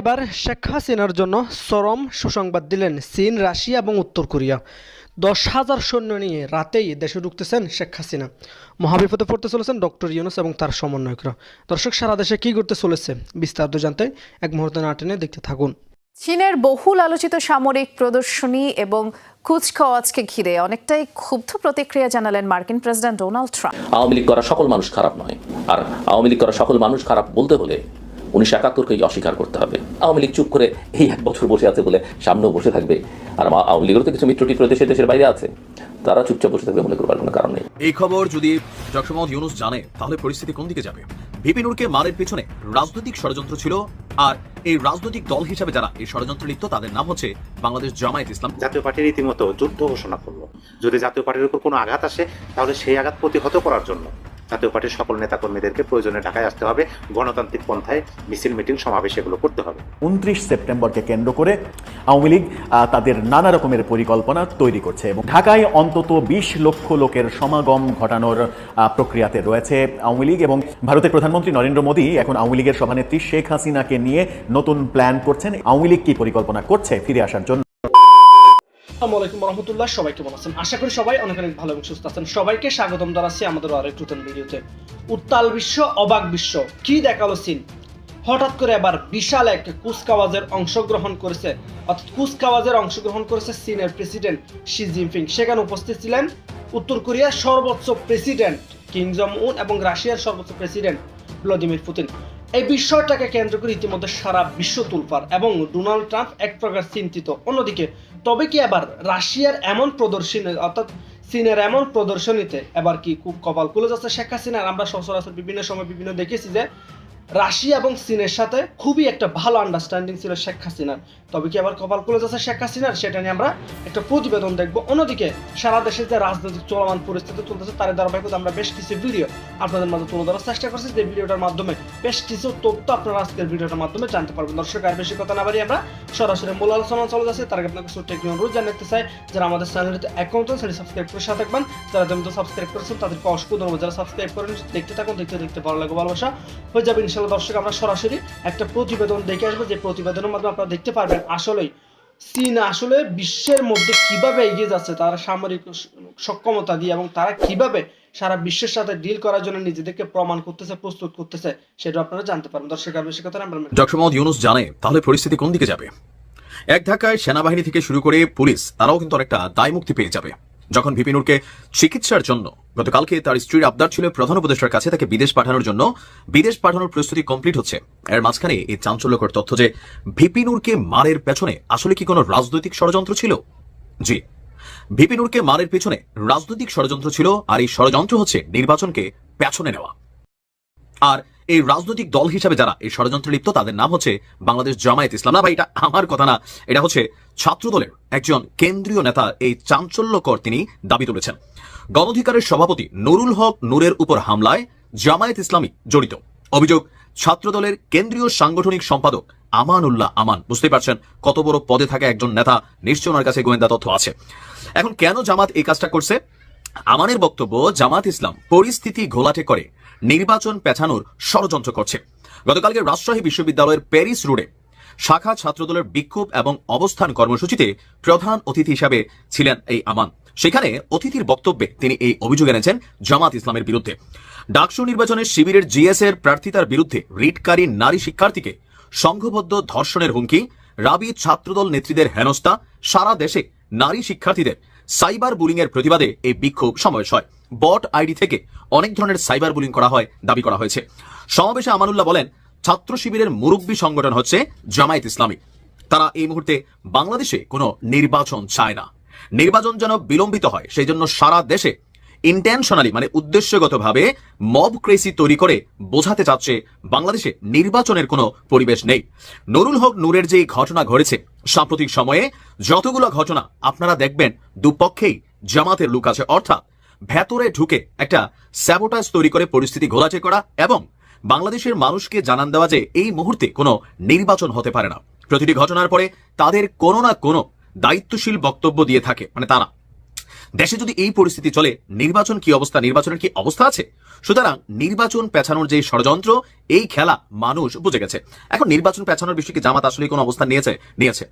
এবার শেখ হাসিনার জন্য চরম সুসংবাদ দিলেন চীন রাশিয়া এবং উত্তর কোরিয়া। দশ হাজার সৈন্য নিয়ে রাতেই দেশে ঢুকতেছেন শেখ হাসিনা। মহাবিপদে পড়তে চলেছেন ডক্টর ইউনুস এবং তার সমন্বয়করা। দর্শক সারা দেশে কী করতে চলেছে বিস্তারিত জানতে এক মুহূর্তে না টেনে দেখতে থাকুন। চীনের বহুল আলোচিত সামরিক প্রদর্শনী এবং কুচকাওয়াজকে ঘিরে অনেকটাই ক্ষুব্ধ প্রতিক্রিয়া জানালেন মার্কিন president Donald Trump. Awami League করা সকল মানুষ খারাপ নয়। আর আওয়ামী লীগ করা সকল মানুষ খারাপ বলতে হলে উনিশশো একাত্তরকেই অস্বীকার করতে হবে। আওয়ামী লীগ চুপ করে এই এক বছর বসে আছে বলে সামনেও বসে থাকবে। আর আওয়ামী লীগেরও তো কিছু মিত্র টিত্র দেশে দেশের বাইরে আছে। তারা চুপচাপ বসে থাকবে মনে করবার কোনো কারণ নেই। এই খবর যদি ডক্টর মোহাম্মদ ইউনুস জানে তাহলে পরিস্থিতি কোন দিকে যাবে? বিপিনুরকে মারের পেছনে রাজনৈতিক ষড়যন্ত্র ছিল আর এই রাজনৈতিক দল হিসেবে যারা এই ষড়যন্ত্রে লিপ্ত তাদের নাম হচ্ছে বাংলাদেশ জামায়াত ইসলাম। জাতীয় পার্টির রীতিমতো যুদ্ধ ঘোষণা করল। যদি জাতীয় পার্টির উপর কোনো আঘাত আসে তাহলে সেই আঘাত প্রতিহত করার জন্য। জাতীয় পার্টির সকল নেতাকর্মীদেরকে প্রয়োজনে ঢাকায় আসতে হবে। গণতান্ত্রিক পন্থায় মিছিল, মিটিং, সমাবেশ এগুলো করতে হবে। উনত্রিশ সেপ্টেম্বরকে কেন্দ্র করে আওয়ামী লীগ তাদের নানা রকমের পরিকল্পনা তৈরি করছে এবং ঢাকায় অন্তত বিশ লক্ষ লোকের সমাগম ঘটানোর প্রক্রিয়াতে রয়েছে আওয়ামী লীগ এবং ভারতের প্রধানমন্ত্রী নরেন্দ্র মোদী এখন আওয়ামী লীগের সভানেত্রী শেখ হাসিনাকে নিয়ে নতুন প্ল্যান করছেন। আওয়ামী লীগ কি পরিকল্পনা করছে ফিরে আসার জন্য? আসসালামু আলাইকুম রহমতুল্লাহ আছেন? আশা করি সবাই অনেক অনেক ভালো এবং সুস্থ আছেন। সবাইকে স্বাগতম জানাচ্ছি আমাদের আরেক নতুন ভিডিওতে। উত্তাল বিশ্ব, অবাক বিশ্ব, কি দেখাল হঠাৎ করে বিশাল এক কুচকাওয়াজের অংশগ্রহণ করেছে। অর্থাৎ কুচকাওয়াজের অংশগ্রহণ করেছে চীনের প্রেসিডেন্ট শি জিনপিং সেখানে উপস্থিত ছিলেন উত্তর কোরিয়ার সর্বোচ্চ প্রেসিডেন্ট কিং জং উন এবং রাশিয়ার সর্বোচ্চ প্রেসিডেন্ট ভ্লাদিমির পুতিন। এই বিষয়টাকে কেন্দ্র করে ইতিমধ্যে সারা বিশ্ব তুলপার এবং ডোনাল্ড ট্রাম্প এক প্রকার চিন্তিত। অন্যদিকে তবে কি আবার রাশিয়ার এমন প্রদর্শনী, অর্থাৎ চীনের এমন প্রদর্শনীতে এবার কি খুব কপাল খুলে যাচ্ছে শেখ হাসিনার? আমরা সচরাচর বিভিন্ন সময় বিভিন্ন দেখেছি যে রাশিয়া এবং চীনের সাথে খুবই একটা ভালো আন্ডারস্ট্যান্ডিং ছিল শেখ হাসিনার তবে কি আবার কপাল খুলে যাচ্ছে শেখ হাসিনার? সেটা নিয়ে আমরা একটা প্রতিবেদন দেখব। অন্যদিকে সারা দেশে যে রাজনৈতিক চলমান পরিস্থিতি চলতেছে তার ধারাবাহিকতা আমরা বেশ কিছু ভিডিও আপনাদের মাঝে তুলে ধরার চেষ্টা করছি। যে ভিডিওটার মাধ্যমে বেশ কিছু তথ্য আপনারা আজকের ভিডিওটার মাধ্যমে জানতে পারবেন। দর্শক, আর বেশি কথা না বাড়ি আমরা সরাসরি মূল আলোচনা চলে যাচ্ছে। তার আগে আপনাকে ছোট্ট একটি অনুরোধ জানাতে চাই। যারা আমাদের চ্যানেলটিতে অ্যাকাউন্ট সেটি সাবস্ক্রাইব করে সাথে থাকবেন। যারা যেমন সাবস্ক্রাইব করেছেন, তাদেরকে অসংখ্য ধন্যবাদ। যারা সাবস্ক্রাইব করেন দেখতে থাকুন, দেখতে দেখতে ভালো লাগে ভালোবাসা হয়ে যাবে ইনশাল্লাহ দর্শক, আমরা সরাসরি একটা প্রতিবেদন দেখে আসব। যে প্রতিবেদনের মাধ্যমে আপনারা দেখতে পারবেন আসলেই চীন আসলে বিশ্বের মধ্যে কীভাবে এগিয়ে যাচ্ছে, তারা সামরিক সক্ষমতা দিয়ে এবং তারা কীভাবে সারা বিশ্বের সাথে ডিল করার জন্য নিজেদেরকে প্রমাণ করতেছে, প্রস্তুত করতেছে, সেটা আপনারা জানতে পারবেন। দর্শক আর বেশি কথা আমরা ডক্টর মোহাম্মদ ইউনুস জানে, তাহলে পরিস্থিতি কোন দিকে যাবে? এক ধাক্কায় সেনাবাহিনী থেকে শুরু করে পুলিশ, তারাও কিন্তু অনেকটা দায় মুক্তি পেয়ে যাবে। যখন ভিপিনুরকে চিকিৎসার জন্য গতকালকে তার স্ত্রীর আবদার ছিল প্রধান উপদেষ্টার কাছে তাকে বিদেশ পাঠানোর জন্য। বিদেশ পাঠানোর প্রস্তুতি কমপ্লিট হচ্ছে। এর মাঝখানে এই চাঞ্চল্যকর তথ্য যে ভিপিনুরকে মারের পেছনে আসলে কি কোনো রাজনৈতিক ষড়যন্ত্র ছিল? জি ভিপিনুরকে মারের পেছনে রাজনৈতিক ষড়যন্ত্র ছিল আর এই ষড়যন্ত্র হচ্ছে নির্বাচনকে পেছনে নেওয়া। আর এই রাজনৈতিক দল হিসাবে যারা এই ষড়যন্ত্রে লিপ্ত, তাদের নাম হচ্ছে বাংলাদেশ জামায়াত ইসলাম। না ভাই, এটা আমার কথা না, এটা হচ্ছে ছাত্র দলের একজন কেন্দ্রীয় নেতা। এই চাঞ্চল্যকর তিনি দাবি তুলেছেন। গণঅধিকারের সভাপতি নুরুল হক নূরের উপর হামলায় জামায়াত ইসলামী জড়িত। অভিযোগ ছাত্র দলের কেন্দ্রীয় সাংগঠনিক সম্পাদক আমানুল্লাহ আমান। বুঝতে পারছেন কত বড় পদে থাকা একজন নেতা নিশ্চয় ওনার কাছে গোয়েন্দা তথ্য আছে। এখন কেন জামাত এই কাজটা করছে? আমানের বক্তব্য জামাত ইসলাম পরিস্থিতি ঘোলাটে করে, নির্বাচন পেছানোর ষড়যন্ত্র করছে। গতকালকে রাজশাহী বিশ্ববিদ্যালয়ের প্যারিস রোডে শাখা ছাত্রদলের বিক্ষোভ এবং অবস্থান কর্মসূচিতে প্রধান অতিথি হিসাবে ছিলেন এই আমান। সেখানে অতিথির বক্তব্যে তিনি এই অভিযোগ এনেছেন জামাত ইসলামের বিরুদ্ধে। ডাকসু নির্বাচনে শিবিরের জিএস এর প্রার্থিতার বিরুদ্ধে রিটকারী নারী শিক্ষার্থীকে সংঘবদ্ধ ধর্ষণের হুমকি, রাবি ছাত্রদল নেত্রীদের হেনস্থা, সারা দেশে নারী শিক্ষার্থীদের সাইবার বুলিং এর প্রতিবাদে এই বিক্ষোভ সমাবেশ হয়। বট আইডি থেকে অনেক ধরনের সাইবার বুলিং করা হয়, দাবি করা হয়েছে। সমাবেশে আমানুল্লাহ বলেন, ছাত্র শিবিরের মুরব্বী সংগঠন হচ্ছে জামায়াত ইসলামী। তারা এই মুহূর্তে বাংলাদেশে কোনো নির্বাচন চায় না। নির্বাচন যেন বিলম্বিত হয় সেই জন্য সারা দেশে ইন্টেনশনালি মানে উদ্দেশ্যগতভাবে মব ক্রেসি তৈরি করে বোঝাতে চাচ্ছে বাংলাদেশে নির্বাচনের কোনো পরিবেশ নেই। নুরুল হক নূরের যে ঘটনা ঘটেছে, সাম্প্রতিক সময়ে যতগুলো ঘটনা আপনারা দেখবেন, দুপক্ষেই জামাতের লুক আছে। অর্থাৎ ভেতরে ঢুকে একটা স্যাবোটাজ তৈরি করে পরিস্থিতি ঘোলাটে করা এবং বাংলাদেশের মানুষকে জানান দেওয়া যে এই মুহূর্তে কোনো নির্বাচন হতে পারে না। প্রতিটি ঘটনার পরে তাদের কোনো না কোনো দায়িত্বশীল বক্তব্য দিয়ে থাকে মানে তারা। দেশে যদি এই পরিস্থিতি চলে, নির্বাচন কি অবস্থা? নির্বাচনের কি অবস্থা আছে? সুতরাং নির্বাচন পেছানোর যে ষড়যন্ত্র, এই খেলা মানুষ বুঝে গেছে। এখন নির্বাচন পেছানোর বিষয়ে কি জামাত আসলে কোনো অবস্থান নিয়েছে? নিয়েছে।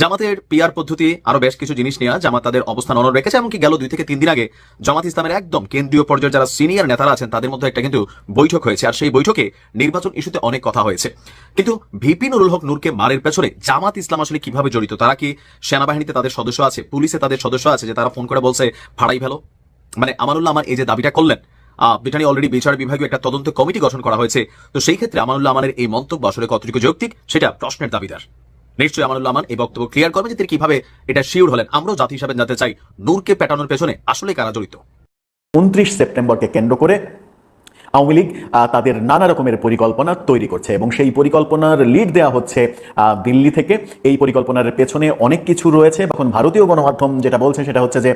জামাতের পিয়ার পদ্ধতি আরও বেশ কিছু জিনিস নিয়ে জামাত তাদের অবস্থান অনর রেখেছে, এমনকি গেল দুই থেকে তিন দিন আগে জামাত ইসলামের একদম কেন্দ্রীয় পর্যায়ের যারা সিনিয়র নেতারা আছেন, তাদের মধ্যে একটা কিন্তু বৈঠক হয়েছে। আর সেই বৈঠকে নির্বাচন ইস্যুতে অনেক কথা হয়েছে। কিন্তু ভিপি নুরুল হক নূরকে মারের পেছনে জামাত ইসলাম আসলে কীভাবে জড়িত? তারা কি সেনাবাহিনীতে তাদের সদস্য আছে? পুলিশে তাদের সদস্য আছে যে তারা ফোন করে বলছে ফাড়াই ফেলো। মানে আমানুল্লাহ আমার এই যে দাবিটা করলেন ব্রিটানি অলরেডি বিচার বিভাগীয় একটা তদন্ত কমিটি গঠন করা হয়েছে। তো সেই ক্ষেত্রে আমানুল্লাহ আমানের এই মন্তব্য আসলে কতটুকু যৌক্তিক, সেটা প্রশ্নের দাবিদার। নিশ্চয়ই আমানুল্লাহ আমান এই বক্তব্য ক্লিয়ার করবেন যে তিনি কীভাবে এটা শিওর হলেন। আমরাও জাতি হিসাবে জানতে চাই নূরকে পেটানোর পেছনে আসলে কারা জড়িত। উনত্রিশ সেপ্টেম্বরকে কেন্দ্র করে আওয়ামী লীগ তাদের নানা রকমের পরিকল্পনা তৈরি করছে এবং সেই পরিকল্পনার লিড দেওয়া হচ্ছে দিল্লি থেকে। এই পরিকল্পনার পেছনে অনেক কিছু রয়েছে। এখন ভারতীয় গণমাধ্যম যেটা বলছে সেটা হচ্ছে যে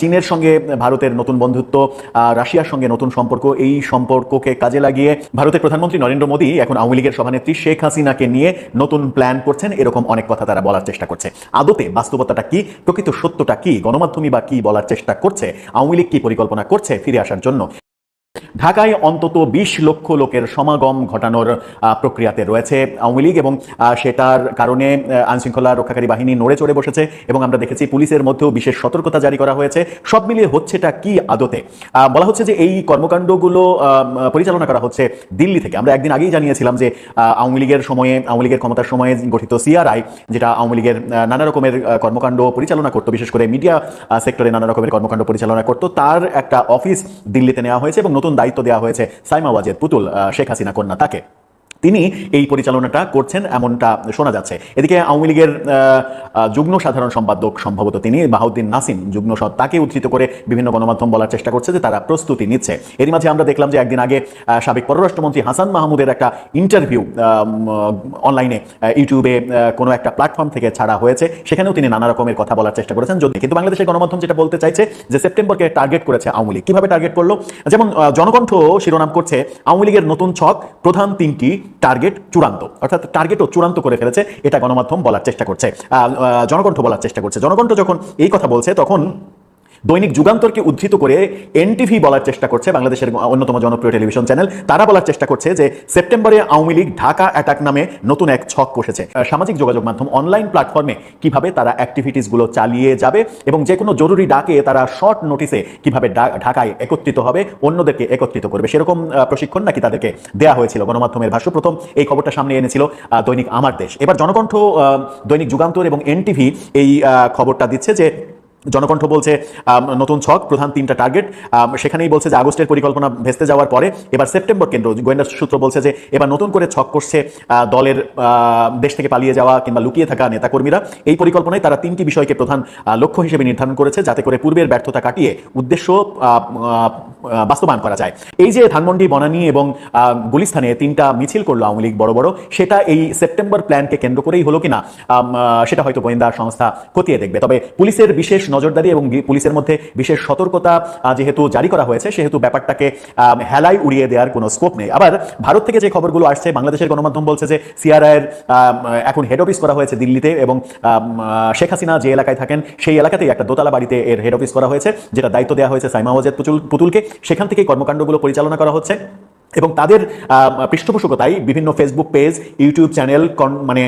চীনের সঙ্গে ভারতের নতুন বন্ধুত্ব রাশিয়ার সঙ্গে নতুন সম্পর্ক, এই সম্পর্ককে কাজে লাগিয়ে ভারতের প্রধানমন্ত্রী নরেন্দ্র মোদী এখন আওয়ামী লীগের সভানেত্রী শেখ হাসিনাকে নিয়ে নতুন প্ল্যান করছেন। এরকম অনেক কথা তারা বলার চেষ্টা করছে। আদতে বাস্তবতাটা কি, প্রকৃত সত্যটা কি, গণমাধ্যমই বা কি বলার চেষ্টা করছে, আওয়ামী লীগ কি পরিকল্পনা করছে ফিরে আসার জন্য? ঢাকায় অন্তত বিশ লক্ষ লোকের সমাগম ঘটানোর প্রক্রিয়াতে রয়েছে আওয়ামী লীগ এবং সেটার কারণে আইন শৃঙ্খলা রক্ষাকারী বাহিনী নড়ে চড়ে বসেছে এবং আমরা দেখেছি পুলিশের মধ্যেও বিশেষ সতর্কতা জারি করা হয়েছে। সব মিলিয়ে হচ্ছেটা কি আদতে? বলা হচ্ছে যে এই কর্মকাণ্ডগুলো পরিচালনা করা হচ্ছে দিল্লি থেকে। আমরা একদিন আগেই জানিয়েছিলাম যে আওয়ামী লীগের সময়ে, আওয়ামী লীগের ক্ষমতার সময়ে গঠিত সিআরআই, যেটা আওয়ামী লীগের নানা রকমের কর্মকাণ্ড পরিচালনা করতো, বিশেষ করে মিডিয়া সেক্টরে নানা রকমের কর্মকাণ্ড পরিচালনা করতো। তার একটা অফিস দিল্লিতে নেওয়া হয়েছে এবং নতুন দায়িত্ব দেওয়া হয়েছে সাইমা ওয়াজেদ পুতুল শেখ হাসিনা কন্যা তাকে। তিনি এই পরিচালনাটা করছেন এমনটা শোনা যাচ্ছে। এদিকে আওয়ামী লীগের যুগ্ম সাধারণ সম্পাদক সম্ভবত তিনি বাহাউদ্দিন নাসিম যুগ্ম সৎ, তাকে উদ্ধৃত করে বিভিন্ন গণমাধ্যম বলার চেষ্টা করছে যে তারা প্রস্তুতি নিচ্ছে। এরই মাঝে আমরা দেখলাম যে একদিন আগে সাবেক পররাষ্ট্রমন্ত্রী হাসান মাহমুদের একটা ইন্টারভিউ অনলাইনে ইউটিউবে কোনো একটা প্ল্যাটফর্ম থেকে ছাড়া হয়েছে। সেখানেও তিনি নানা রকমের কথা বলার চেষ্টা করেছেন। যদি কিন্তু বাংলাদেশের গণমাধ্যম যেটা বলতে চাইছে যে সেপ্টেম্বরকে টার্গেট করেছে আওয়ামী লীগ। কীভাবে টার্গেট করল? যেমন জনকণ্ঠ শিরোনাম করছে আওয়ামী লীগের নতুন ছক, প্রধান তিনটি টার্গেট চূড়ান্ত, অর্থাৎ টার্গেটও চূড়ান্ত করে ফেলেছে, এটা গণমাধ্যম বলার চেষ্টা করছে। জনকণ্ঠ বলার চেষ্টা করছে। জনকণ্ঠ যখন এই কথা বলছে, তখন দৈনিক যুগান্তরকে উদ্ধৃত করে এনটিভি বলার চেষ্টা করছে বাংলাদেশের অন্যতম জনপ্রিয় টেলিভিশন চ্যানেল। তারা বলার চেষ্টা করছে যে সেপ্টেম্বরে আওয়ামী লীগ ঢাকা অ্যাটাক নামে নতুন এক ছক কষেছে। সামাজিক যোগাযোগ মাধ্যম অনলাইন প্ল্যাটফর্মে কীভাবে তারা অ্যাক্টিভিটিসগুলো চালিয়ে যাবে এবং যে কোনো জরুরি ডাকে তারা শর্ট নোটিসে কীভাবে ঢাকায় একত্রিত হবে, অন্যদেরকে একত্রিত করবে। সেরকম প্রশিক্ষণ নাকি তাদেরকে দেয়া হয়েছিল গণমাধ্যমের ভাষ্য। প্রথম এই খবরটা সামনে এনেছিল দৈনিক আমার দেশ। এবার জনকণ্ঠ দৈনিক যুগান্তর এবং এনটিভি এই খবরটা দিচ্ছে যে জনকণ্ঠ বলছে নতুন ছক প্রধান তিনটা টার্গেট সেখানেই বলছে যে আগস্টের পরিকল্পনা ভেস্তে যাওয়ার পরে এবার সেপ্টেম্বর কেন্দ্র গোয়েন্দা সূত্র বলছে যে এবার নতুন করে ছক করছে দলের দেশ থেকে পালিয়ে যাওয়া কিংবা লুকিয়ে থাকা নেতাকর্মীরা। এই পরিকল্পনায় তারা তিনটি বিষয়কে প্রধান লক্ষ্য হিসেবে নির্ধারণ করেছে যাতে করে পূর্বের ব্যর্থতা কাটিয়ে উদ্দেশ্য বাস্তবায়ন করা যায়। এই যে ধানমন্ডি বনানী এবং আহ, গুলিস্তানে তিনটা মিছিল করল আওয়ামী লীগ বড় বড় সেটা এই সেপ্টেম্বর প্ল্যানকে কেন্দ্র করেই হলো কিনা সেটা হয়তো গোয়েন্দা সংস্থা খতিয়ে দেখবে। তবে পুলিশের বিশেষ নজরদারি এবং পুলিশের মধ্যে বিশেষ সতর্কতা যেহেতু জারি করা হয়েছে, সেহেতু ব্যাপারটাকে হেলায় উড়িয়ে দেওয়ার কোনো স্কোপ নেই। আবার ভারত থেকে যে খবরগুলো আসছে, বাংলাদেশের গণমাধ্যম বলছে যে সিআরআইয়ের এখন হেড অফিস করা হয়েছে দিল্লিতে এবং শেখ হাসিনা যে এলাকায় থাকেন, সেই এলাকাতেই একটা দোতলা বাড়িতে এর হেড অফিস করা হয়েছে, যেটা দায়িত্ব দেওয়া হয়েছে সাইমা ওয়াজেদ পুতুল পুতুলকে। সেখান থেকে কর্মকাণ্ডগুলো পরিচালনা করা হচ্ছে। এবং তাদের পৃষ্ঠপোষকতায় বিভিন্ন ফেসবুক পেজ ইউটিউব চ্যানেল মানে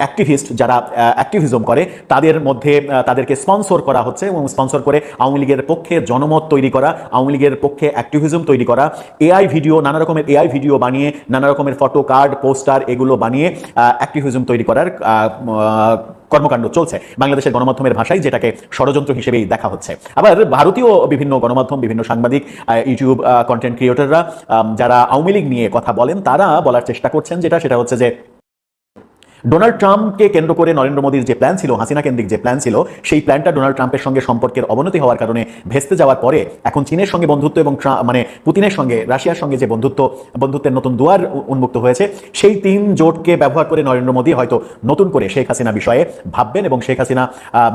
অ্যাক্টিভিস্ট যারা অ্যাক্টিভিজম করে, তাদের মধ্যে তাদেরকে স্পন্সর করা হচ্ছে এবং স্পন্সর করে আওয়ামী লীগের পক্ষে জনমত তৈরি করা, আওয়ামী লীগের পক্ষে অ্যাক্টিভিজম তৈরি করা এআই ভিডিও নানা রকমের এআই ভিডিও বানিয়ে, নানা রকমের ফটো কার্ড পোস্টার এগুলো বানিয়ে অ্যাক্টিভিজম তৈরি করার কর্মকাণ্ড চলছে বাংলাদেশের গণমাধ্যমের ভাষায়, যেটাকে ষড়যন্ত্র হিসেবেই দেখা হচ্ছে। আবার ভারতীয় বিভিন্ন গণমাধ্যম, বিভিন্ন সাংবাদিক ইউটিউব কন্টেন্ট ক্রিয়েটররা যারা আওয়ামী লীগ নিয়ে কথা বলেন, তারা বলার চেষ্টা করছেন যেটা, সেটা হচ্ছে যে ডোনাল্ড ট্রাম্পকে কেন্দ্র করে নরেন্দ্র মোদীর যে প্ল্যান ছিল, হাসিনা কেন্দ্রিক যে প্ল্যান ছিল, সেই প্ল্যানটা ডোনাল্ড ট্রাম্পের সঙ্গে সম্পর্কের অবনতি হওয়ার কারণে ভেস্তে যাওয়ার পরে এখন চীনের সঙ্গে বন্ধুত্ব এবং মানে পুতিনের সঙ্গে, রাশিয়ার সঙ্গে যে বন্ধুত্ব, বন্ধুত্বের নতুন দুয়ার উন্মুক্ত হয়েছে, সেই তিন জোটকে ব্যবহার করে নরেন্দ্র মোদী হয়তো নতুন করে শেখ হাসিনা বিষয়ে ভাববেন এবং শেখ হাসিনা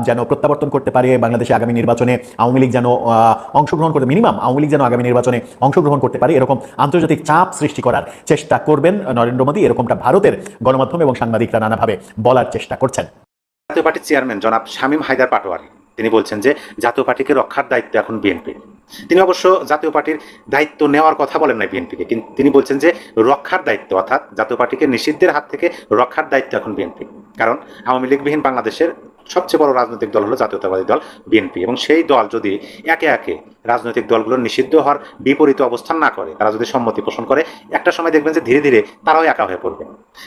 যেন প্রত্যাবর্তন করতে পারে বাংলাদেশে আগামী নির্বাচনে, আওয়ামী লীগ যেন অংশগ্রহণ করতে, মিনিমাম আওয়ামী লীগ যেন আগামী নির্বাচনে অংশগ্রহণ করতে পারে, এরকম আন্তর্জাতিক চাপ সৃষ্টি করার চেষ্টা করবেন নরেন্দ্র মোদী, এরকমটা ভারতের গণমাধ্যম এবং সাংবাদিকরা নানাভাবে বলার চেষ্টা করছেন। জাতীয় পার্টির চেয়ারম্যান জনাব শামীম হায়দার পাটোয়ারি। তিনি বলছেন যে, জাতীয় পার্টিকে রক্ষার দায়িত্ব এখন বিএনপি। তিনি অবশ্য জাতীয় পার্টির দায়িত্ব নেওয়ার কথা বলেন না বিএনপিকে কিন্তু তিনি বলছেন যে, রক্ষার দায়িত্ব, অর্থাৎ জাতীয় পার্টিকে নিষিদ্ধের হাত থেকে রক্ষার দায়িত্ব এখন বিএনপি। কারণ আওয়ামী লীগবিহীন বাংলাদেশের সবচেয়ে বড় রাজনৈতিক দল হলো জাতীয়তাবাদী দল বিএনপি। এবং সেই দল যদি একে একে রাজনৈতিক দলগুলো নিষিদ্ধ হওয়ার বিপরীত অবস্থান না করে, তারা যদি সম্মতি পোষণ করে, একটা সময় দেখবেন যে ধীরে ধীরে তারাও একা হয়ে পড়বে।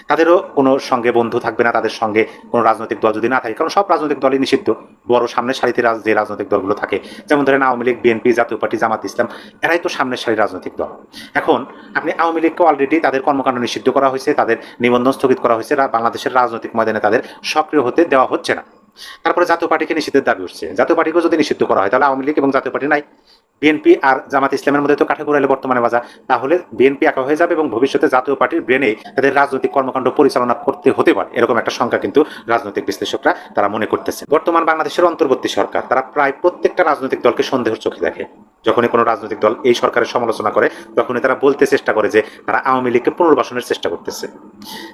তাদেরও কোনো সঙ্গে বন্ধু থাকবে না, তাদের সঙ্গে কোনো রাজনৈতিক দল যদি না থাকে, কারণ সব রাজনৈতিক দলই নিষিদ্ধ। বড় সামনের সারিতে যে রাজনৈতিক দলগুলো থাকে, যেমন ধরেন আওয়ামী লীগ, বিএনপি, জাতীয় পার্টি, জামাত ইসলাম, এরাই তো সামনের সারি রাজনৈতিক দল। এখন আপনি আওয়ামী লীগকে অলরেডি তাদের কর্মকাণ্ড নিষিদ্ধ করা হয়েছে, তাদের নিবন্ধন স্থগিত করা হয়েছে বাংলাদেশের রাজনৈতিক ময়দানে তাদের সক্রিয় হতে দেওয়া হচ্ছে না। তারপরে জাতীয় পার্টিকে নিষিদ্ধের দাবি উঠছে। জাতীয় পার্টিকেও যদি নিষিদ্ধ করা হয়, তাহলে আওয়ামী লীগ এবং জাতীয় পার্টি নাই। বিএনপি আর জামাত ইসলামের মধ্যে তো কাঠাগোড়ালে বর্তমানে বাজা। তাহলে বিএনপি একা হয়ে যাবে এবং ভবিষ্যতে জাতীয় পার্টির ব্রেনে তাদের রাজনৈতিক কর্মকাণ্ড পরিচালনা করতে হতে পারে। এরকম একটা সংখ্যা কিন্তু রাজনৈতিক বিশ্লেষকরা, তারা মনে করতেছে। বর্তমান বাংলাদেশের অন্তর্বর্তী সরকার, তারা প্রায় প্রত্যেকটা রাজনৈতিক দলকে সন্দেহের চোখে দেখে। যখনই কোনো রাজনৈতিক দল এই সরকারের সমালোচনা করে, তখনই তারা বলতে চেষ্টা করে যে তারা আওয়ামী লীগকে পুনর্বাসনের চেষ্টা করতেছে।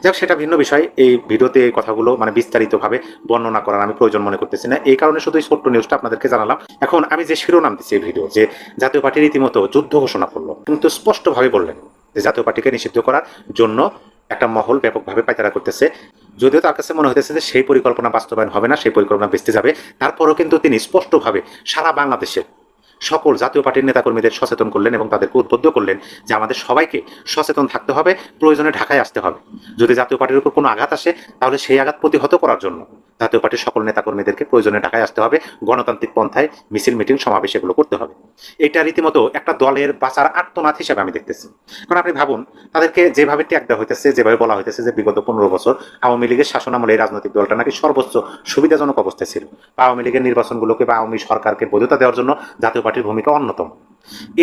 যাক, সেটা ভিন্ন বিষয়। এই ভিডিওতে এই কথাগুলো মানে বিস্তারিতভাবে বর্ণনা করার আমি প্রয়োজন মনে করতেছি না। এই কারণে শুধু এই ছোট্ট নিউজটা আপনাদেরকে জানালাম। এখন আমি যে শিরোনাম দিচ্ছি এই ভিডিও যে জাতীয় পার্টি রীতিমতো যুদ্ধ ঘোষণা করল, কিন্তু স্পষ্টভাবে বললেন যে জাতীয় পার্টিকে নিষিদ্ধ করার জন্য একটা মহল ব্যাপকভাবে পায়তারা করতেছে। যদিও তার কাছে মনে হতেছে যে সেই পরিকল্পনা বাস্তবায়ন হবে না, সেই পরিকল্পনা বেঁচতে যাবে। তারপরও কিন্তু তিনি স্পষ্টভাবে সারা বাংলাদেশের সকল জাতীয় পার্টির নেতাকর্মীদের সচেতন করলেন এবং তাদেরকে উদ্বুদ্ধ করলেন যে আমাদের সবাইকে সচেতন থাকতে হবে, প্রয়োজনে ঢাকায় আসতে হবে। যদি জাতীয় পার্টির উপর কোনো আঘাত আসে, তাহলে সেই আঘাত প্রতিহত করার জন্য জাতীয় পার্টির সকল নেতাকর্মীদেরকে প্রয়োজনে ঢাকায় আসতে হবে, গণতান্ত্রিক পন্থায় মিছিল, মিটিং, সমাবেশ এগুলো করতে হবে। এটা রীতিমতো একটা দলের বাঁচার আত্মনাথ হিসেবে আমি দেখতেছি। কারণ আপনি ভাবুন, তাদেরকে যেভাবে ট্যাগ দেওয়া হইতেছে, যেভাবে বলা হইতেছে যে বিগত পনেরো বছর আওয়ামী লীগের শাসনামলে এই রাজনৈতিক দলটা নাকি সর্বোচ্চ সুবিধাজনক অবস্থায় ছিল। আওয়ামী লীগের নির্বাচনগুলোকে বা আওয়ামী সরকারকে বৈধতা দেওয়ার জন্য জাতীয় পার্টির ভূমিকা অন্যতম।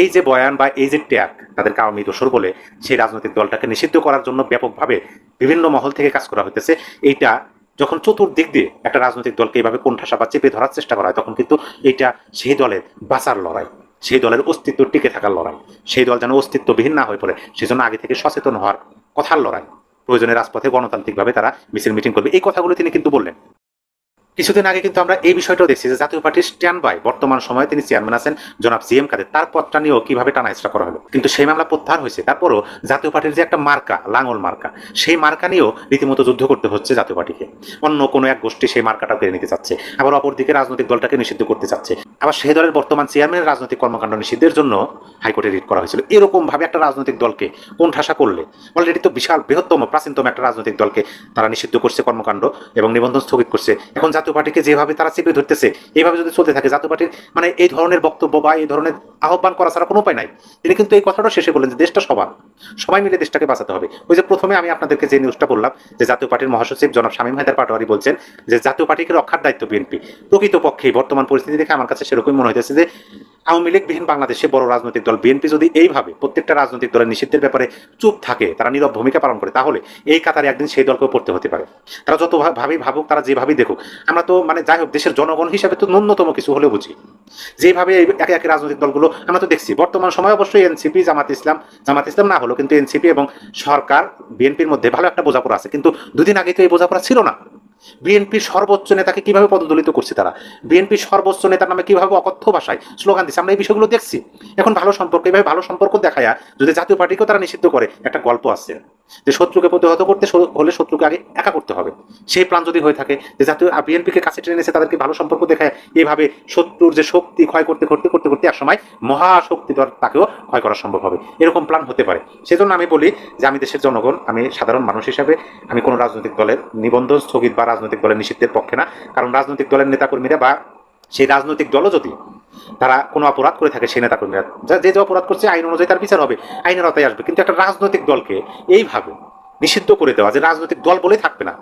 এই যে বয়ান বা এই যে ট্যাগ তাদেরকে আওয়ামী দোষর বলে সেই রাজনৈতিক দলটাকে নিষিদ্ধ করার জন্য ব্যাপকভাবে বিভিন্ন মহল থেকে কাজ করা হইতেছে, এইটা যখন চতুর্দিক দিয়ে একটা রাজনৈতিক দলকে এইভাবে কোণঠাসা বা চেপে ধরার চেষ্টা করা হয়, তখন কিন্তু এটা সেই দলের বাঁচার লড়াই, সেই দলের অস্তিত্ব টিকে থাকার লড়াই, সেই দল যেন অস্তিত্ববিহীন না হয়ে পড়ে, সেজন্য আগে থেকে সচেতন হওয়ার কথার লড়াই। প্রয়োজনে রাজপথে গণতান্ত্রিকভাবে তারা মিছিল মিটিং করবে। এই কথাগুলো তিনি কিন্তু বললেন। কিছুদিন আগে কিন্তু আমরা এই বিষয়টাও দেখছি যে জাতীয় পার্টির স্ট্যান্ড বাই বর্তমান সময়ে তিনি চেয়ারম্যান আছেন জনাব জি এম কাদের। তার পদটা নিয়েও কীভাবে টানা হেঁচড়া করা হলো? কিন্তু সেই মামলা প্রত্যাহার হয়েছে। তারপরও জাতীয় পার্টির যে একটা মার্কা, লাঙল মার্কা, সেই মার্কা নিয়েও রীতিমতো যুদ্ধ করতে হচ্ছে জাতীয় পার্টিকে। অন্য কোনো এক গোষ্ঠী সেই মার্কাটা কেড়ে নিতে চাচ্ছে। আবার অপরদিকে রাজনৈতিক দলটাকে নিষিদ্ধ করতে চাচ্ছে। আবার সেই দলের বর্তমান চেয়ারম্যানের রাজনৈতিক কর্মকাণ্ড নিষিদ্ধের জন্য হাইকোর্টে রিট করা হয়েছিল। এরকম ভাবে একটা রাজনৈতিক দলকে কোন ঠাসা করলে অলরেডি তো বিশাল বৃহত্তম, প্রাচীনতম একটা রাজনৈতিক দলকে তারা নিষিদ্ধ করছে কর্মকাণ্ড এবং নিবন্ধন স্থগিত করছে। এখন জাতীয় পার্টিকে যেভাবে তারা চেপে ধরতেছে এইভাবে যদি চলতে থাকে, জাতীয় পার্টির মানে এই ধরনের বক্তব্য বা এই ধরনের আহ্বান করা ছাড়া কোনো উপায় নাই। তিনি কিন্তু এই কথাটা শেষে বললেন যে, দেশটা সবার, সবাই মিলে দেশটাকে বাঁচাতে হবে। ওই যে প্রথমে আমি আপনাদেরকে যে নিউজটা বললাম, যে জাতীয় পার্টির মহাসচিব জনাব শামীম হায়দার পাটোয়ারি বলছেন যে, জাতীয় পার্টিকে রক্ষার দায়িত্ব বিএনপি। প্রকৃতপক্ষে বর্তমান পরিস্থিতি দেখে আমার কাছে সেরকমই মনে হইতেছে যে, আওয়ামী লীগবিহীন বাংলাদেশে বড় রাজনৈতিক দল বিএনপি যদি এইভাবে প্রত্যেকটা রাজনৈতিক দলের নিষিদ্ধের ব্যাপারে চুপ থাকে, তারা নীরব ভূমিকা পালন করে, তাহলে এই কাতারে একদিন সেই দলকেও পড়তে হতে পারে। তারা যত ভা- ভাবুক, তারা যেভাবেই দেখুক, আমরা তো মানে যাই হোক, দেশের জনগণ হিসাবে তো ন্যূনতম কিছু হলেও বুঝি। যেভাবে একে একে রাজনৈতিক দলগুলো, আমরা তো দেখছি। বর্তমান সময় অবশ্যই এনসিপি, জামাত ইসলাম জামাত ইসলাম না হলো কিন্তু এনসিপি এবং সরকার, বিএনপির মধ্যে ভালো একটা বোঝাপড়া আছে। কিন্তু দুদিন আগে তো এই বোঝাপড়া ছিল না। বিএনপির সর্বোচ্চ নেতাকে কীভাবে পদদলিত করছে তারা? বিএনপির সর্বোচ্চ নেতার নামে কীভাবে অকথ্য ভাষায় স্লোগান দিচ্ছে? আমরা এই বিষয়গুলো দেখছি। এখন ভালো সম্পর্ক, এইভাবে ভালো সম্পর্ক দেখায় যদি জাতীয় পার্টিকেও তারা নিষিদ্ধ করে, একটা গল্প আছে। যে শত্রুকে প্রতিহত করতে হলে শত্রুকে আগে একা করতে হবে। সেই প্ল্যান যদি হয়ে থাকে যে জাতীয় বিএনপিকে কাছে টেনে এসে তাদেরকে ভালো সম্পর্ক দেখায় এইভাবে শত্রুর যে শক্তি ক্ষয় করতে করতে করতে করতে একসময় মহাশক্তি তাকেও ক্ষয় করা সম্ভব হবে। এরকম প্ল্যান হতে পারে। সেজন্য আমি বলি যে আমি দেশের জনগণ, আমি সাধারণ মানুষ হিসাবে, আমি কোনো রাজনৈতিক দলের নিবন্ধন স্থগিত বা রাজনৈতিক দলের নিষিদ্ধের পক্ষে না। কারণ রাজনৈতিক দলের নেতাকর্মীরা বা সেই রাজনৈতিক দলও যদি তারা কোনো অপরাধ করে থাকে সেই নেতাকর্মীরা। যা- যে যে অপরাধ করছে, আইন অনুযায়ী তার বিচার হবে, আইনের আওতায় আসবে। কিন্তু একটা রাজনৈতিক দলকে এইভাবে নিষিদ্ধ করে দেওয়া, যে রাজনৈতিক দল বলেই থাকবে না,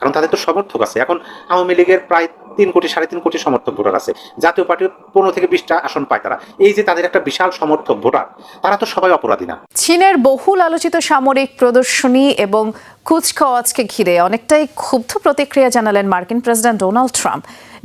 কারণ তাদের তো সমর্থক আছে। এখন আওয়ামী লীগের প্রায় তিন কোটি, সাড়ে তিন কোটি সমর্থক ভোটার আছে। জাতীয় পার্টির পনেরো থেকে বিশটা আসন পায় তারা। এই যে তাদের একটা বিশাল সমর্থক ভোটার, তারা তো সবাই অপরাধী না। চীনের বহুল আলোচিত সামরিক প্রদর্শনী এবং কুচকাওয়াজকে ঘিরে অনেকটাই ক্ষুব্ধ প্রতিক্রিয়া জানালেন মার্কিন প্রেসিডেন্ট ডোনাল্ড ট্রাম্প।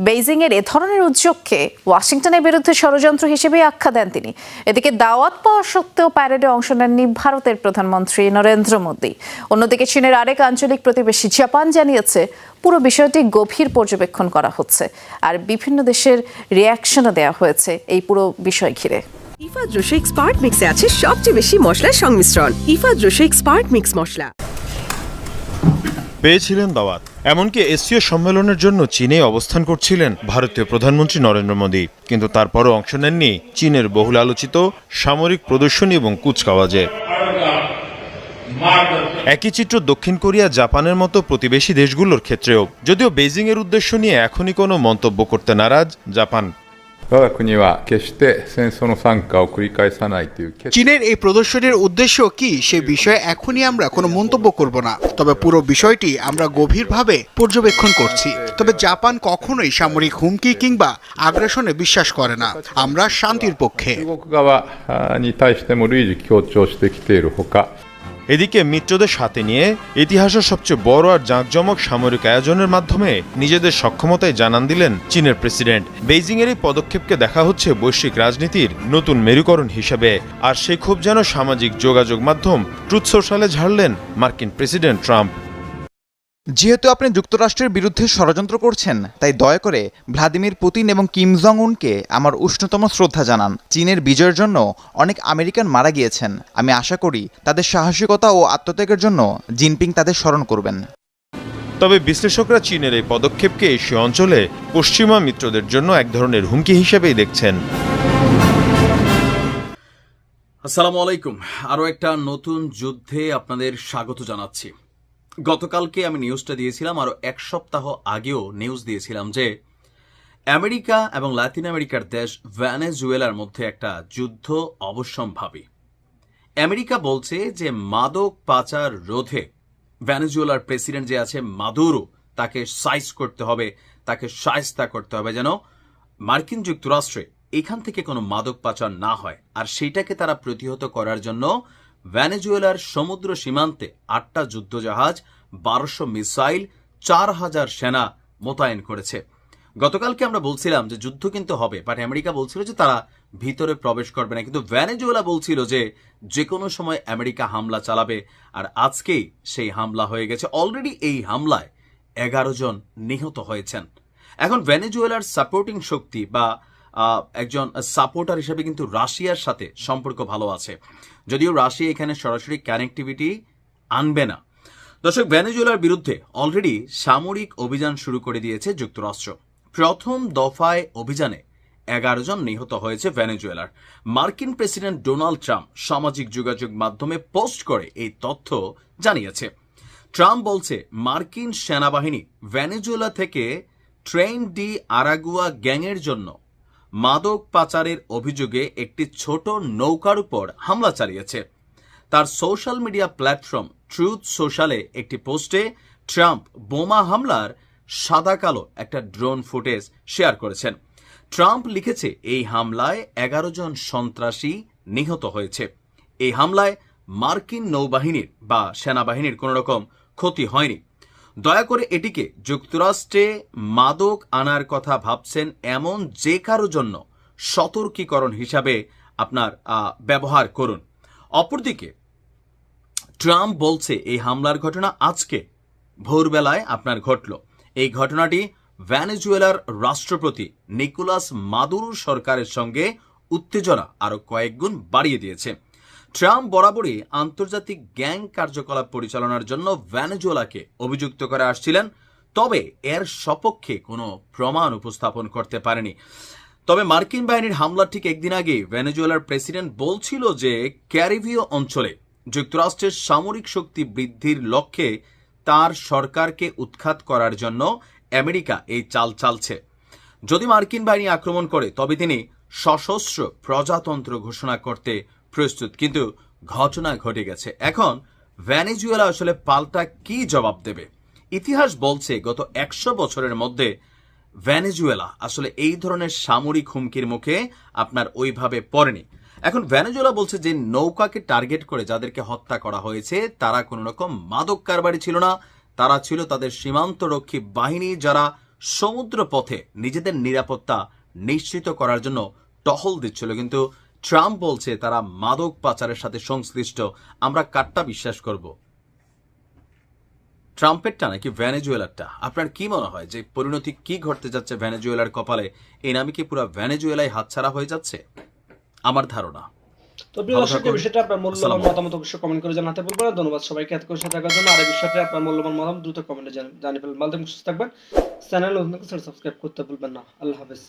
বেইজিং এর এ ধরনের উদ্যোগকে ওয়াশিংটনের বিরুদ্ধে ষড়যন্ত্র হিসেবে আখ্যা দেন তিনি। এদিকে দাওয়াত পাওয়া সত্ত্বেও প্যারেডে অংশ নেননি ভারতের প্রধানমন্ত্রী নরেন্দ্র মোদী। অন্যদিকে চীনের আরেক আঞ্চলিক প্রতিবেশী জাপান জানিয়েছে, পুরো বিষয়টি গভীর পর্যবেক্ষণ করা হচ্ছে আর বিভিন্ন দেশের রিয়াকশনও দেওয়া হয়েছে এই পুরো বিষয় ঘিরে। ইফাদ রোশেক স্পার্ট মিক্সে আছে সবচেয়ে বেশি মশলার সংমিশ্রণ। ইফাদ রোশেক স্পার্ট মিক্স মশলা। পেয়েছিলেন দাওয়াত। এমনকি এসিও সম্মেলনের জন্য চীনে অবস্থান করছিলেন ভারতীয় প্রধানমন্ত্রী নরেন্দ্র মোদী। কিন্তু তারপরও অংশ নেননি চীনের বহুল আলোচিত সামরিক প্রদর্শনী এবং কুচকাওয়াজে। একই চিত্র দক্ষিণ কোরিয়া, জাপানের মতো প্রতিবেশী দেশগুলোর ক্ষেত্রেও। যদিও বেইজিং এর উদ্দেশ্য নিয়ে এখনই কোনো মন্তব্য করতে নারাজ জাপান। 我が国は決して戦争の惨禍を繰り返さないという決 চীনের এই প্রদর্শনীর উদ্দেশ্য কি সে বিষয়ে এখনই আমরা কোনো মন্তব্য করব না তবে পুরো বিষয়টি আমরা গভীরভাবে পর্যবেক্ষণ করছি তবে জাপান কখনোই সামরিক হুমকি কিংবা আগ্রাসনে বিশ্বাস করে না আমরা শান্তির পক্ষে 中国側に対しても類似強調してきているほか এদিকে মিত্রদের সাথে নিয়ে ইতিহাসের সবচেয়ে বড় আর জাঁকজমক সামরিক আয়োজনের মাধ্যমে নিজেদের সক্ষমতায় জানান দিলেন চীনের প্রেসিডেন্ট। বেইজিং এর এই পদক্ষেপকে দেখা হচ্ছে বৈশ্বিক রাজনীতির নতুন মেরুকরণ হিসেবে। আর সে খুব যেন সামাজিক যোগাযোগ মাধ্যম, ট্রুথ সোশ্যালে ঝাড়লেন মার্কিন প্রেসিডেন্ট ট্রাম্প। যেহেতু আপনি যুক্তরাষ্ট্রের বিরুদ্ধে ষড়যন্ত্র করছেন তাই দয়া করে ভ্লাদিমির পুতিন এবং কিম জং উনকে আমার উষ্ণতম শ্রদ্ধা জানান। চীনের বিজয়ের জন্য অনেক আমেরিকান মারা গিয়েছেন। আমি আশা করি তাদের সাহসিকতা ও আত্মত্যাগের জন্য জিনপিং তাদের স্মরণ করবেন। তবে বিশ্লেষকরা চীনের এই পদক্ষেপকে এশীয় অঞ্চলে পশ্চিমা মিত্রদের জন্য এক ধরনের হুমকি হিসেবেই দেখছেন। আসসালামু আলাইকুম। আরও একটা নতুন যুদ্ধে আপনাদের স্বাগত জানাচ্ছি। গতকালকে আমি নিউজটা দিয়েছিলাম আরও এক সপ্তাহ আগেও নিউজ দিয়েছিলাম যে, আমেরিকা এবং লাতিন আমেরিকার দেশ ভ্যানেজুয়েলার মধ্যে একটা যুদ্ধ অবশ্যম্ভাবী। আমেরিকা বলছে যে মাদক পাচার রোধে ভ্যানেজুয়েলার প্রেসিডেন্ট যে আছে মাদুরো, তাকে সাইজ করতে হবে, তাকে সায়স্তা করতে হবে যেন মার্কিন যুক্তরাষ্ট্রে এখান থেকে কোনো মাদক পাচার না হয়। আর সেইটাকে তারা প্রতিহত করার জন্য ভ্যানেজুয়েলার সমুদ্র সীমান্তে আটটা যুদ্ধজাহাজ, বারোশো মিসাইল, চার হাজার সেনা মোতায়েন করেছে। গতকালকে আমরা বলছিলাম যে যুদ্ধ কিন্তু হবে বাট আমেরিকা বলছিল যে তারা ভিতরে প্রবেশ করবে না। কিন্তু ভ্যানেজুয়েলা বলছিল যে যে কোনো সময় আমেরিকা হামলা চালাবে, আর আজকেই সেই হামলা হয়ে গেছে। অলরেডি এই হামলায় এগারো জন নিহত হয়েছেন। এখন ভেনেজুয়েলার সাপোর্টিং শক্তি বা একজন সাপোর্টার হিসেবে কিন্তু রাশিয়ার সাথে সম্পর্ক ভালো আছে। যদিও রাশিয়া এখানে সরাসরি কানেক্টিভিটি আনবে না। দর্শক, ভেনেজুয়েলার বিরুদ্ধে অলরেডি সামরিক অভিযান শুরু করে দিয়েছে যুক্তরাষ্ট্র। প্রথম দফায় অভিযানে এগারো জন নিহত হয়েছে ভেনেজুয়েলার। মার্কিন প্রেসিডেন্ট ডোনাল্ড ট্রাম্প সামাজিক যোগাযোগ মাধ্যমে পোস্ট করে এই তথ্য জানিয়েছে। ট্রাম্প বলছে, মার্কিন সেনাবাহিনী ভেনেজুয়েলা থেকে ট্রেন ডি আরাগুয়া গ্যাংয়ের জন্য মাদক পাচারের অভিযোগে একটি ছোট নৌকার উপর হামলা চালিয়েছে। তার সোশ্যাল মিডিয়া প্ল্যাটফর্ম ট্রুথ সোশ্যালে একটি পোস্টে ট্রাম্প বোমা হামলার সাদা কালো একটা ড্রোন ফুটেজ শেয়ার করেছেন। ট্রাম্প লিখেছে, এই হামলায় এগারো জন সন্ত্রাসী নিহত হয়েছে। এই হামলায় মার্কিন নৌবাহিনীর বা সেনাবাহিনীর কোনো রকম ক্ষতি হয়নি। দয়া করে এটিকে যুক্তরাষ্ট্রে মাদক আনার কথা ভাবছেন এমন যে কারও জন্য সতর্কীকরণ হিসাবে আপনার ব্যবহার করুন। অপরদিকে, ট্রাম্প বলছে এই হামলার ঘটনা আজকে ভোরবেলায় আপনার ঘটল। এই ঘটনাটি ভ্যানেজুয়েলার রাষ্ট্রপতি নিকোলাস মাদুরো সরকারের সঙ্গে উত্তেজনা আরও কয়েকগুণ বাড়িয়ে দিয়েছে। ট্রাম্প বরাবরই আন্তর্জাতিক গ্যাং কার্যকলাপ পরিচালনার জন্য ভ্যানেজুয়েলাকে অভিযুক্ত করে আসছিলেন, তবে এর সপক্ষে কোনো প্রমাণ উপস্থাপন করতে পারেনি। তবে মার্কিন বাহিনীর হামলার ঠিক একদিন আগে ভেনেজুয়েলার প্রেসিডেন্ট বলছিল যে ক্যারিবীয় অঞ্চলে যুক্তরাষ্ট্রের সামরিক শক্তি বৃদ্ধির লক্ষ্যে তার সরকারকে উৎখাত করার জন্য আমেরিকা এই চাল চালছে। যদি মার্কিন বাহিনী আক্রমণ করে, তবে তিনি সশস্ত্র প্রজাতন্ত্র ঘোষণা করতে প্রস্তুত, কিন্তু ঘটনা ঘটে গেছে। এখন ভ্যানেজুয়েলা আসলে পাল্টা কি জবাব দেবে? ইতিহাস বলছে গত একশো বছরের মধ্যে ভ্যানেজুয়েলা আসলে এই ধরনের সামরিক হুমকির মুখে আপনার ওইভাবে পড়েনি। এখন ভ্যানেজুয়েলা বলছে যে নৌকাকে টার্গেট করে যাদেরকে হত্যা করা হয়েছে, তারা কোনো রকম মাদক কারবারি ছিল না। তারা ছিল তাদের সীমান্তরক্ষী বাহিনী যারা সমুদ্র পথে নিজেদের নিরাপত্তা নিশ্চিত করার জন্য টহল দিচ্ছিল। কিন্তু ট্রাম্প বলছে তারা মাদক পাচারের সাথে সংশ্লিষ্ট। আমরা কারটা বিশ্বাস করব। ট্রাম্পেরটা নাকি ভ্যানেজুয়েলারটা আপনার কি মনে হয় যে পরিণতি কি ঘটতে যাচ্ছে ভ্যানেজুয়েলার কপালে? এই নামে কি পুরো ভ্যানেজুয়েলায় হাতছাড়া হয়ে যাচ্ছে? আমার ধারণা। তো প্রিয় দর্শক এই বিষয়টা আপনার মূল্যবান মতামত অবশ্যই কমেন্ট করে জানাতে ভুলবেন না ধন্যবাদ সবাইকে এত করে সাথে থাকার জন্য। আর এই বিষয়টা আপনার মূল্যবান মতামত দ্রুত কমেন্টে জানিয়ে ফেলবেন। থাকবেন সুস্থ থাকবেন। চ্যানেল সাবস্ক্রাইব করতে ভুলবেন না। আল্লাহ হাফেজ।